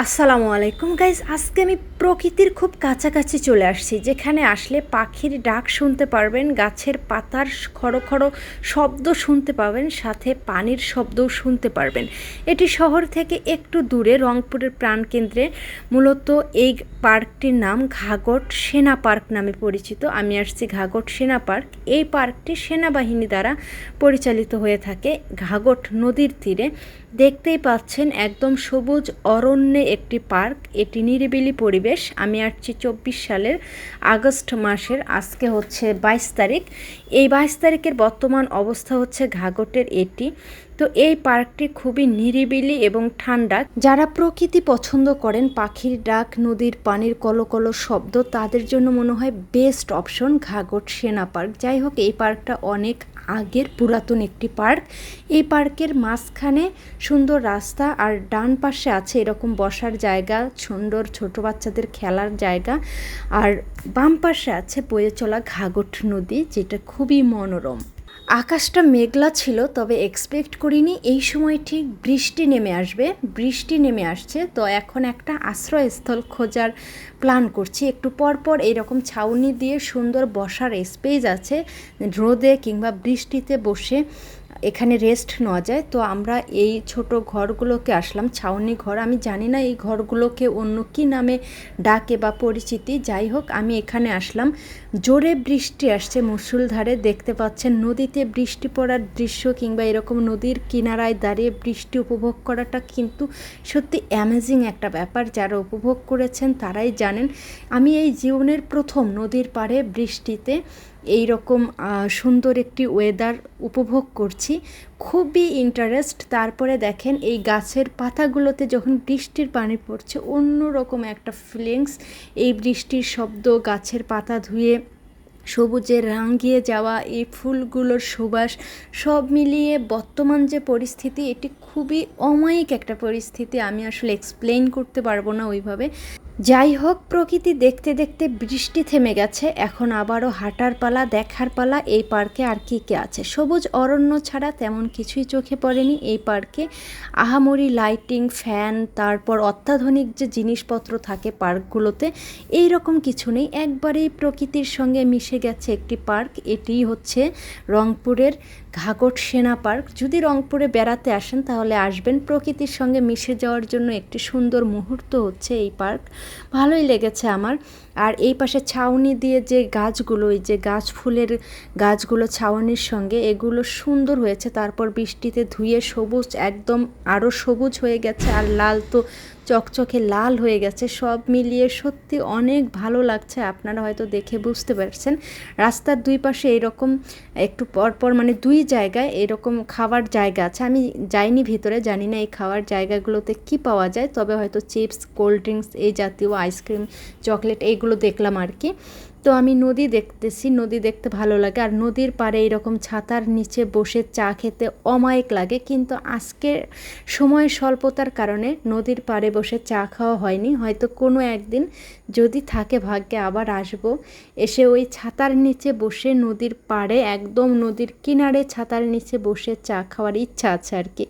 আসসালামু আলাইকুম। গাইজ আজকে আমি প্রকৃতির খুব কাছাকাছি চলে আসছি, যেখানে আসলে পাখির ডাক শুনতে পারবেন, গাছের পাতার খড়ো খড়ো শব্দ শুনতে পাবেন, সাথে পানির শব্দও শুনতে পারবেন। এটি শহর থেকে একটু দূরে রংপুরের প্রাণকেন্দ্রে, মূলত এই পার্কটির নাম ঘাগট সেনা পার্ক নামে পরিচিত। আমি আসছি ঘাগট সেনা পার্ক। এই পার্কটি সেনাবাহিনী দ্বারা পরিচালিত হয়ে থাকে ঘাগট নদীর তীরে। দেখতেই পাচ্ছেন একদম সবুজ অরণ্যে একটি পার্ক। এটি নিরিবিলি পরিবেশ। আমি আসছি চব্বিশ সালের আগস্ট মাসের, আজকে হচ্ছে বাইশ তারিখ। এই বাইশ তারিখের বর্তমান অবস্থা হচ্ছে ঘাগটের এটি। তো এই পার্কটি খুবই নিরিবিলি এবং ঠান্ডা। যারা প্রকৃতি পছন্দ করেন, পাখির ডাক, নদীর পানির কলকল শব্দ, তাদের জন্য মনে হয় বেস্ট অপশন ঘাগট সেনা পার্ক। যাই হোক, এই পার্কটা অনেক আগের পুরাতন একটি পার্ক। এই পার্কের মাঝখানে সুন্দর রাস্তা আর ডান পাশে আছে এরকম বসার জায়গা, সুন্দর ছোট বাচ্চাদের খেলার জায়গা। আর বাম পাশে আছে বয়ে চলা ঘাগট নদী, যেটা খুবই মনোরম। আকাশটা মেঘলা ছিল, তবে এক্সপেক্ট করিনি এই সময় ঠিক বৃষ্টি নেমে আসবে। বৃষ্টি নেমে আসছে, তো এখন একটা আশ্রয়স্থল খোঁজার প্ল্যান করছি। একটু পর পর এইরকম ছাউনি দিয়ে সুন্দর বসার স্পেস আছে, রোদে কিংবা বৃষ্টিতে বসে। এখানে রেস্ট নেওয়া যায়। তো আমরা এই ছোট ঘরগুলোকে আসলাম। ছাউনি ঘর, আমি জানি না এই ঘরগুলোকে অন্য কি নামে ডাকে বা পরিচিতি। যাই হোক, আমি এখানে আসলাম। জোরে বৃষ্টি আসছে মুসুলধারে দেখতে পাচ্ছেন নদীতে বৃষ্টি পড়ার দৃশ্য কিংবা এরকম নদীর কিনারায় দাঁড়িয়ে বৃষ্টি উপভোগ করাটা কিন্তু সত্যি অ্যামেজিং একটা ব্যাপার। যারা উপভোগ করেছেন তারাই জানেন। আমি এই জীবনের প্রথম নদীর পাড়ে বৃষ্টিতে এই রকম সুন্দর একটি ওয়েদার উপভোগ করছি। খুবই ইন্টারেস্ট তারপরে দেখেন এই গাছের পাতাগুলোতে যখন বৃষ্টির পানি পড়ছে অন্য রকম একটা ফিলিংস এই বৃষ্টির শব্দ, গাছের পাতা ধুয়ে, সবুজে রাঙিয়ে যাওয়া, এই ফুলগুলোর সুবাস, সব মিলিয়ে বর্তমান যে পরিস্থিতি, এটি খুবই অমায়িক একটা পরিস্থিতি। আমি আসলে এক্সপ্লেন করতে পারব না ওইভাবে। যাই হোক প্রকৃতি দেখতে দেখতে বৃষ্টি থেমে গেছে। এখন আবারও হাঁটার পালা, দেখার পালা, এই পার্কে আর কী কে আছে? সবুজ অরণ্য ছাড়া তেমন কিছুই চোখে পড়েনি এই পার্কে। আহামরি লাইটিং, ফ্যান, তারপর অত্যাধুনিক যে জিনিসপত্র থাকে পার্কগুলোতে এই রকম কিছু নেই। একবারেই প্রকৃতির সঙ্গে মিশে গেছে একটি পার্ক। এটি হচ্ছে রংপুরের ঘাগট সেনা পার্ক। যদি রংপুরে বেড়াতে আসেন, তাহলে আসবেন। প্রকৃতির সঙ্গে মিশে যাওয়ার জন্য একটি সুন্দর মুহূর্ত হচ্ছে এই পার্ক। ভালোই লেগেছে আমার। আর এই পাশে ছাউনি দিয়ে যে গাছগুলো ওই যে গাছ ফুলের গাছগুলো ছাউনির সঙ্গে, এগুলো সুন্দর হয়েছে। তারপর বৃষ্টিতে ধুয়ে সবুজ, একদম আরও সবুজ হয়ে গেছে। আর লাল তো চকচকে লাল হয়ে গেছে, সব মিলিয়ে সত্যি অনেক ভালো লাগছে। আপনারা হয়তো দেখে বুঝতে পারছেন। রাস্তার দুই পাশে এরকম একটু পরপর মানে দুই জায়গায় এরকম খাওয়ার জায়গা আছে। আমি যাইনি ভিতরে, জানি না এই খাওয়ার জায়গাগুলোতে কি পাওয়া যায়, তবে হয়তো চিপস, কোল্ড ড্রিঙ্কস, এই জাতীয় আইসক্রিম, চকলেট, এইগুলো দেখলাম আর কি। তো আমি নদী দেখতেছি, নদী দেখতে ভালো লাগে। আর নদীর পাড়ে এরকম ছাতার নিচে বসে চা খেতে অমায়িক লাগে। কিন্তু আজকে সময় স্বল্পতার কারণে নদীর পাড়ে বসে চা খাওয়া হয়নি। হয়তো কোনো একদিন যদি থাকে ভাগ্যে আবার আসব। এসে ওই ছাতার নিচে বসে নদীর পাড়ে, একদম নদীর কিনারে ছাতার নিচে বসে চা খাওয়ার ইচ্ছা আছে আর কি।